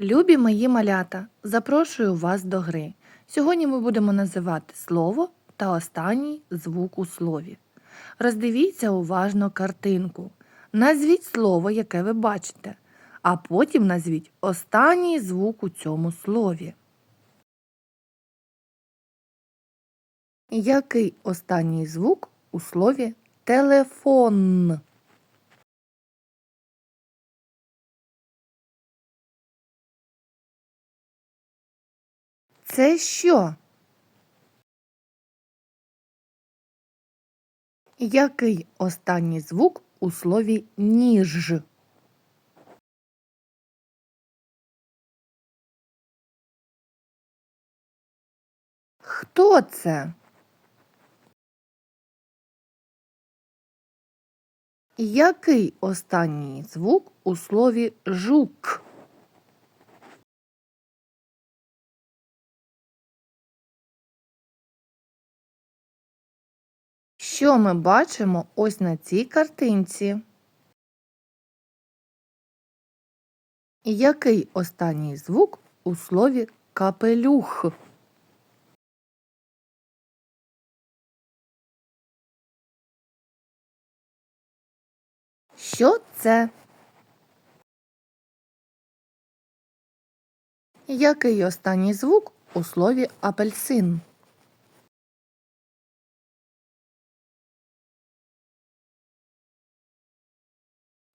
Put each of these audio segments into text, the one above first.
Любі мої малята, запрошую вас до гри. Сьогодні ми будемо називати слово та останній звук у слові. Роздивіться уважно картинку. Назвіть слово, яке ви бачите, а потім назвіть останній звук у цьому слові. Який останній звук у слові телефон? Це що? Який останній звук у слові ніж? Хто це? Який останній звук у слові жук? Що ми бачимо ось на цій картинці? Який останній звук у слові капелюх? Що це? Який останній звук у слові апельсин?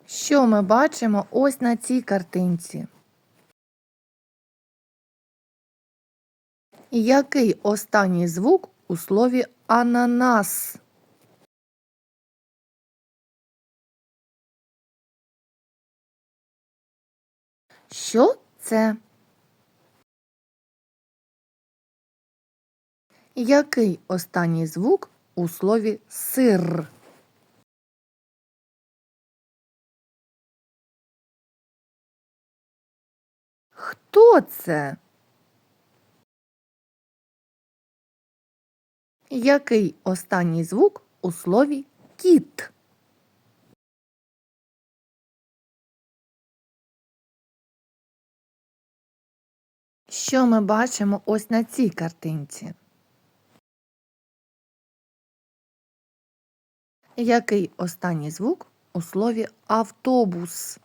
Що ми бачимо ось на цій картинці? Який останній звук у слові ананас? Що це? Який останній звук у слові сир? Хто це? Який останній звук у слові кіт? Що ми бачимо ось на цій картинці? Який останній звук у слові автобус?